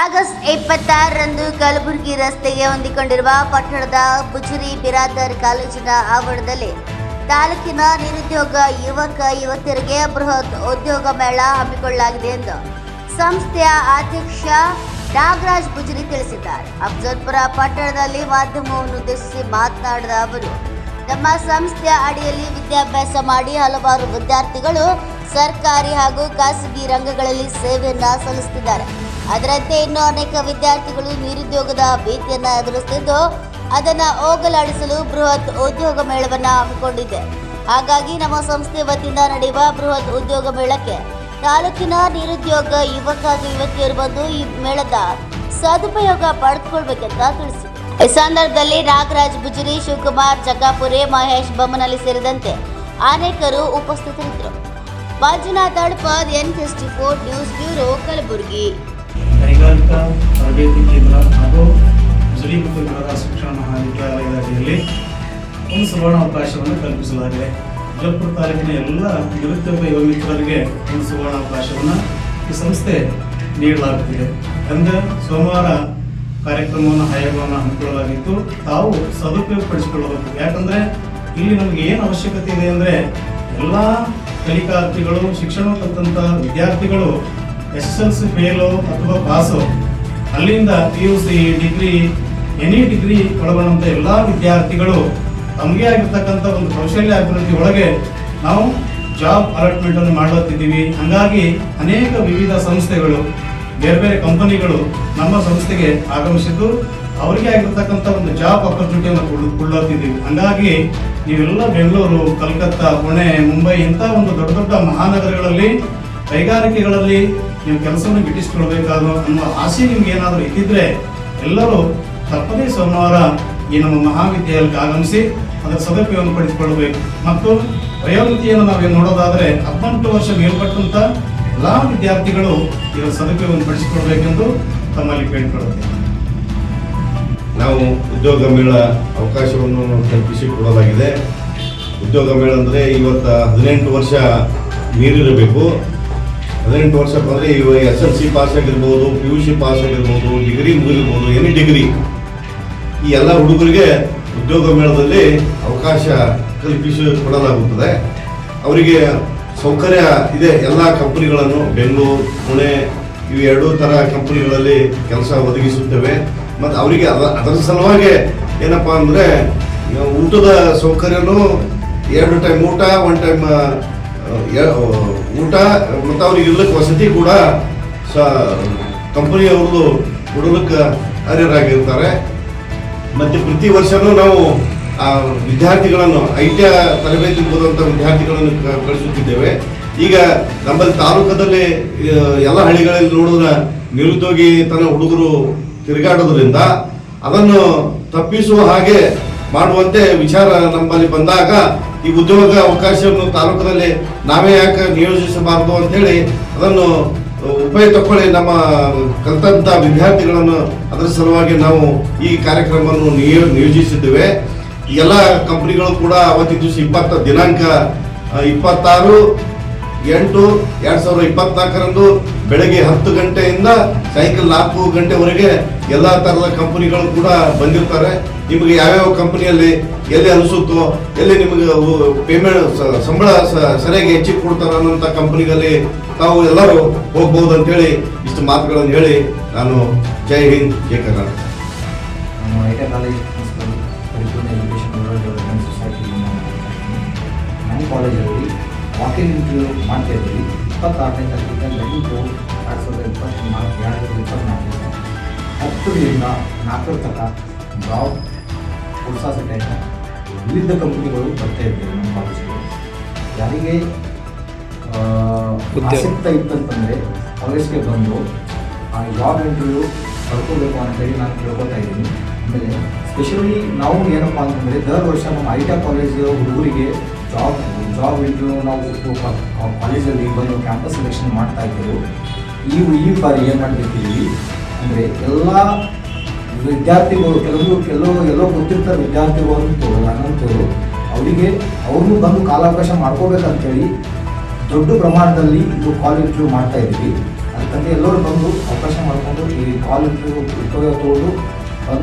August ಇಪ್ಪತ್ತಾರರಂದು ಕಲಬುರಗಿ ರಸ್ತೆಗೆ ಹೊಂದಿಕೊಂಡಿರುವ ಪಟ್ಟಣದ ಬುಜುರಿ ಬಿರಾದರ್ ಕಾಲೇಜಿನ ಆವರಣದಲ್ಲಿ ತಾಲೂಕಿನ ನಿರುದ್ಯೋಗ ಯುವಕ ಯುವತಿಯರಿಗೆ ಬೃಹತ್ ಉದ್ಯೋಗ ಮೇಳ ಹಮ್ಮಿಕೊಳ್ಳಲಾಗಿದೆ ಎಂದು ಸಂಸ್ಥೆಯ ಅಧ್ಯಕ್ಷ ನಾಗರಾಜ್ ಬುಜುರಿ ತಿಳಿಸಿದ್ದಾರೆ. ಅಫ್ಜಲ್ಪುರ ಪಟ್ಟಣದಲ್ಲಿ ಮಾಧ್ಯಮವನ್ನು ಉದ್ದೇಶಿಸಿ ಮಾತನಾಡಿದ ಅವರು, ನಮ್ಮ ಸಂಸ್ಥೆಯ ಅಡಿಯಲ್ಲಿ ವಿದ್ಯಾಭ್ಯಾಸ ಮಾಡಿ ಹಲವಾರು ವಿದ್ಯಾರ್ಥಿಗಳು ಸರ್ಕಾರಿ ಹಾಗೂ ಖಾಸಗಿ ರಂಗಗಳಲ್ಲಿ ಸೇವೆಯನ್ನು ಸಲ್ಲಿಸುತ್ತಿದ್ದಾರೆ. ಅದರಂತೆ ಇನ್ನೂ ಅನೇಕ ವಿದ್ಯಾರ್ಥಿಗಳು ನಿರುದ್ಯೋಗದ ಭೀತಿಯನ್ನ ಎದುರಿಸುತ್ತಿದ್ದು ಅದನ್ನ ಹೋಗಲಾಡಿಸಲು ಬೃಹತ್ ಉದ್ಯೋಗ ಮೇಳವನ್ನ ಹಮ್ಮಿಕೊಂಡಿದೆ. ಹಾಗಾಗಿ ನಮ್ಮ ಸಂಸ್ಥೆ ವತಿಯಿಂದ ನಡೆಯುವ ಬೃಹತ್ ಉದ್ಯೋಗ ಮೇಳಕ್ಕೆ ತಾಲೂಕಿನ ನಿರುದ್ಯೋಗ ಯುವಕ ಯುವತಿಯರು ಬಂದು ಈ ಮೇಳದ ಸದುಪಯೋಗ ಪಡೆದುಕೊಳ್ಬೇಕಂತ ತಿಳಿಸಿದರು. ಈ ಸಂದರ್ಭದಲ್ಲಿ ನಾಗರಾಜ್ ಬುಜುರಿ ಶಿವಕುಮಾರ್, ಜಗ್ಗಾಪುರೆ, ಮಹೇಶ್ ಬೊಮ್ಮನಹಳ್ಳಿ ಸೇರಿದಂತೆ ಅನೇಕರು ಉಪಸ್ಥಿತರಿದ್ದರು. Manjunath Adpad N fifty four news bureau, Kalaburagi. ಕೈಗಾರಿಕಾ ತರಬೇತಿ ಕೇಂದ್ರ ಹಾಗೂ ಜುರಿ ಮತ್ತು ಶಿಕ್ಷಣ ಮಹಾವಿದ್ಯಾಲಯದ ಅಡಿಯಲ್ಲಿ ಒಂದು ಸುವರ್ಣ ಅವಕಾಶವನ್ನು ಕಲ್ಪಿಸಲಾಗಿದೆ. ವಿಜಯಪುರ ತಾಲೂಕಿನ ಎಲ್ಲ ನಿರುದ್ಯೋಗ ಯುವ ಮಿತ್ರರಿಗೆ ಒಂದು ಸುವರ್ಣ ಅವಕಾಶವನ್ನು ಈ ಸಂಸ್ಥೆ ನೀಡಲಾಗುತ್ತಿದೆ. ಅಂದರೆ ಸೋಮವಾರ ಕಾರ್ಯಕ್ರಮವನ್ನು ಆಯೋಗವನ್ನು ಹಮ್ಮಿಕೊಳ್ಳಲಾಗಿತ್ತು. ತಾವು ಸದುಪಯೋಗ ಪಡಿಸಿಕೊಳ್ಳಬೇಕು ಯಾಕಂದರೆ ಇಲ್ಲಿ ನಮಗೆ ಏನು ಅವಶ್ಯಕತೆ ಇದೆ ಅಂದರೆ ಎಲ್ಲ ಕಲಿಕಾರ್ಥಿಗಳು, ಶಿಕ್ಷಣ ವಿದ್ಯಾರ್ಥಿಗಳು ಎಸ್ ಎಲ್ ಸಿ ಫೇಲು ಅಥವಾ ಪಾಸು? ಅಲ್ಲಿಂದ P U C degree any degree ಒಳಗೊಂಡಂಥ ಎಲ್ಲ ವಿದ್ಯಾರ್ಥಿಗಳು ತಮಗೆ ಆಗಿರ್ತಕ್ಕಂಥ ಒಂದು ಕೌಶಲ್ಯ ಅಭಿವೃದ್ಧಿ ಒಳಗೆ ನಾವು ಜಾಬ್ ಅಲಾಟ್ಮೆಂಟನ್ನು ಮಾಡುತ್ತಿದ್ದೀವಿ ಹಂಗಾಗಿ ಅನೇಕ ವಿವಿಧ ಸಂಸ್ಥೆಗಳು, ಬೇರೆ ಬೇರೆ ಕಂಪನಿಗಳು ನಮ್ಮ ಸಂಸ್ಥೆಗೆ ಆಗಮಿಸಿದ್ದು ಅವರಿಗೆ ಆಗಿರ್ತಕ್ಕಂಥ ಒಂದು ಜಾಬ್ ಆಪರ್ಚುನಿಟಿಯನ್ನು ಕೊಡ್ಲತ್ತಿದ್ದೀವಿ. ಹಂಗಾಗಿ ನೀವೆಲ್ಲ ಬೆಂಗಳೂರು, ಕಲ್ಕತ್ತಾ, ಪುಣೆ, ಮುಂಬೈ ಇಂಥ ಒಂದು ದೊಡ್ಡ ದೊಡ್ಡ ಮಹಾನಗರಗಳಲ್ಲಿ, ಕೈಗಾರಿಕೆಗಳಲ್ಲಿ ನೀವು ಕೆಲಸವನ್ನು ಗಿಟ್ಟಿಸ್ಕೊಳ್ಬೇಕಾದ್ರು ಅನ್ನೋ ಆಸೆ ನಿಮ್ಗೆ ಏನಾದರೂ ಇದ್ದಿದ್ರೆ ಎಲ್ಲರೂ ತಪ್ಪದೇ ಸೋಮವಾರ ಈ ನಮ್ಮ ಮಹಾವಿದ್ಯಾಲಯಕ್ಕೆ ಆಗಮಿಸಿ ಅದರ ಸದುಪಯೋಗವನ್ನು ಪಡಿಸಿಕೊಳ್ಬೇಕು ಮತ್ತು ವಯೋಮಿತಿಯನ್ನು ನಾವೇನು ನೋಡೋದಾದರೆ ಹದಿನೆಂಟು ವರ್ಷ ಮೇಲ್ಪಟ್ಟಂಥ ಎಲ್ಲ ವಿದ್ಯಾರ್ಥಿಗಳು ಇದರ ಸದುಪಯೋಗ ಪಡಿಸಿಕೊಳ್ಬೇಕೆಂದು ತಮ್ಮಲ್ಲಿ ಕೇಳಿಕೊಳ್ಳುತ್ತೇನೆ. ನಾವು ಉದ್ಯೋಗ ಮೇಳ ಅವಕಾಶವನ್ನು ಕಲ್ಪಿಸಿಕೊಡಲಾಗಿದೆ ಉದ್ಯೋಗ ಮೇಳ ಅಂದರೆ ಇವತ್ತು ಹದಿನೆಂಟು ವರ್ಷ ಮೀರಿರಬೇಕು. ಹದಿನೆಂಟು ವರ್ಷ ಬಂದರೆ ಇವಾಗ ಎಸ್ ಎಲ್ ಸಿ ಪಾಸ್ ಆಗಿರ್ಬೋದು ಪಿ ಯು ಸಿ ಪಾಸ್ ಆಗಿರ್ಬೋದು ಡಿಗ್ರಿ ಮುಗಿರ್ಬೋದು ಎನಿ ಡಿಗ್ರಿ. ಈ ಎಲ್ಲ ಹುಡುಗರಿಗೆ ಉದ್ಯೋಗ ಮೇಳದಲ್ಲಿ ಅವಕಾಶ ಕಲ್ಪಿಸಿ ಕೊಡಲಾಗುತ್ತದೆ. ಅವರಿಗೆ ಸೌಕರ್ಯ ಇದೆ ಎಲ್ಲ ಕಂಪನಿಗಳನ್ನು, ಬೆಂಗಳೂರು, ಪುಣೆ, ಇವು ಎರಡೂ ಥರ ಕಂಪನಿಗಳಲ್ಲಿ ಕೆಲಸ ಒದಗಿಸುತ್ತೇವೆ. ಮತ್ತು ಅವರಿಗೆ ಅದ, ಅದರ ಸಲುವಾಗಿ ಏನಪ್ಪ ಅಂದರೆ ಊಟದ ಸೌಕರ್ಯನೂ ಎರಡು ಟೈಮ್ ಊಟ ಒನ್ ಟೈಮ್ ಊಟ ಮತ್ತು ಅವ್ರಿಗೆ ಇರ್ಲಿಕ್ಕೆ ವಸತಿ ಕೂಡ ಸ ಕಂಪನಿಯವ್ರದ್ದು ಕೊಡಲಿಕ್ಕೆ ಅರ್ಹರಾಗಿರ್ತಾರೆ. ಮತ್ತು ಪ್ರತಿ ವರ್ಷನೂ ನಾವು ಆ ವಿದ್ಯಾರ್ಥಿಗಳನ್ನು, ಐ ಟಿ ತರಬೇತಿ ಹೋದಂಥ ವಿದ್ಯಾರ್ಥಿಗಳನ್ನು ಕಳಿಸುತ್ತಿದ್ದೇವೆ. ಈಗ ನಮ್ಮಲ್ಲಿ ತಾಲೂಕದಲ್ಲಿ ಎಲ್ಲ ಹಳ್ಳಿಗಳಲ್ಲಿ ನೋಡಿದ್ರೆ ನಿರುದ್ಯೋಗಿ ತನ್ನ ಹುಡುಗರು ತಿರುಗಾಡೋದ್ರಿಂದ ಅದನ್ನು ತಪ್ಪಿಸುವ ಹಾಗೆ ಮಾಡುವಂತೆ ವಿಚಾರ ನಮ್ಮಲ್ಲಿ ಬಂದಾಗ ಈ ಉದ್ಯೋಗ ಅವಕಾಶವನ್ನು ತಾಲೂಕಿನಲ್ಲಿ ನಾವೇ ಯಾಕೆ ನಿಯೋಜಿಸಬಾರದು ಅಂತೇಳಿ ಅದನ್ನು ಉಪಯೋಗ ತಕ್ಕೊಳ್ಳಿ ನಮ್ಮ ಕಲಿತಂಥ ವಿದ್ಯಾರ್ಥಿಗಳನ್ನು ಅದರ ಸಲುವಾಗಿ ನಾವು ಈ ಕಾರ್ಯಕ್ರಮವನ್ನು ನಿಯೋ, ನಿಯೋಜಿಸಿದ್ದೇವೆ. ಎಲ್ಲ ಕಂಪ್ನಿಗಳು ಕೂಡ ಅವತ್ತಿನ ದಿವಸ ಇಪ್ಪತ್ತ ದಿನಾಂಕ ಇಪ್ಪತ್ತಾರು ಎಂಟು, ಎರಡ್ ಸಾವಿರದ ಇಪ್ಪತ್ನಾಲ್ಕರಂದು ಬೆಳಗ್ಗೆ ಹತ್ತು ಗಂಟೆಯಿಂದ ಸಾಯಂಕಾಲ ನಾಲ್ಕು ಗಂಟೆವರೆಗೆ ಎಲ್ಲ ತರದ ಕಂಪನಿಗಳು ಕೂಡ ಬಂದಿರ್ತಾರೆ. ನಿಮಗೆ ಯಾವ್ಯಾವ ಕಂಪನಿಯಲ್ಲಿ ಎಲ್ಲಿ ಅನಿಸುತ್ತೋ, ಎಲ್ಲಿ ನಿಮಗೆ ಪೇಮೆಂಟ್ ಸಂಬಳ ಸರಿಯಾಗಿ ಹೆಚ್ಚಿಗೆ ಕೊಡ್ತಾರ ಅನ್ನೋಂಥ ಕಂಪನಿಗಳಲ್ಲಿ ತಾವು ಎಲ್ಲರೂ ಹೋಗ್ಬೋದು ಅಂತೇಳಿ ಇಷ್ಟು ಮಾತುಗಳನ್ನು ಹೇಳಿ ನಾನು ಜೈ ಹಿಂದ್, ಜೈ ಕರ್ನಾಟಕ. ವಾಕಿಂಗ್ ಇಂಟರ್ವ್ಯೂ ಮಾಡ್ತಾ ಇದ್ದೀವಿ ಇಪ್ಪತ್ತಾರನೇ ತಾರೀಕಿಗೆ ಎಂಟು ಎರಡು ಸಾವಿರದ ಇಪ್ಪತ್ತ್ನಾಲ್ಕು ಎರಡು ಸಾವಿರದ ಇಪ್ಪತ್ತ್ನಾಲ್ಕು ಹತ್ತರಿಂದ ನಾಲ್ಕರ ತನಕ ಜಾಬ್ ಪ್ರೋತ್ಸಾಹ ವಿವಿಧ ಕಂಪ್ನಿಗಳು ಬರ್ತಾ ಇದ್ದೀವಿ ನಮ್ಮ ಕಾಲೇಜಿಗೆ ಯಾರಿಗೆ ಆಸಕ್ತ ಇತ್ತಂತಂದರೆ ಕಾಲೇಜ್ಗೆ ಬಂದು ಆ ಜಾಬ್ ಇಂಟರ್ವ್ಯೂ ಪಡ್ಕೋಬೇಕು ಅಂತೇಳಿ ನಾನು ಕೇಳ್ಕೊತಾ ಇದ್ದೀನಿ. ಆಮೇಲೆ ಸ್ಪೆಷಲಿ ನಾವು ಏನಪ್ಪ ಅಂತಂದರೆ ದರ್ ವರ್ಷ ನಮ್ಮ ಐ ಟಿ ಕಾಲೇಜ್ ಹುಡುಗರಿಗೆ ಜಾಬ್ ಜಾಬ್ ಇಂಟರ್ವ್ಯೂ ನಾವು ಕಾಲೇಜಲ್ಲಿ ಬಂದು ಕ್ಯಾಂಪಸ್ ಸೆಲೆಕ್ಷನ್ ಮಾಡ್ತಾ ಇದ್ದೆವು ಈ ಈ ಬಾರಿ ಏನು ಮಾಡ್ತಿದ್ದೀವಿ ಅಂದರೆ ಎಲ್ಲ ವಿದ್ಯಾರ್ಥಿಗಳು ಕೆಲವರು ಕೆಲವರು ಎಲ್ಲೋ ಗೊತ್ತಿರ್ತಾರೆ ವಿದ್ಯಾರ್ಥಿಗಳು ಅಂತ ಅನಂತರು ಅವರಿಗೆ ಅವ್ರನ್ನೂ ಬಂದು ಕಾಲಾವಕಾಶ ಮಾಡ್ಕೋಬೇಕಂತೇಳಿ ದೊಡ್ಡ ಪ್ರಮಾಣದಲ್ಲಿ ಇದು ಕಾಲ್ ಇಂಟರ್ವ್ಯೂ ಮಾಡ್ತಾ ಇದ್ವಿ ಅಂತಂದರೆ ಎಲ್ಲರೂ ಬಂದು ಅವಕಾಶ ಮಾಡಿಕೊಂಡು ಈ ಕಾಲ್ ಇಂಟರ್ವ್ಯೂ ಉಪಯೋಗ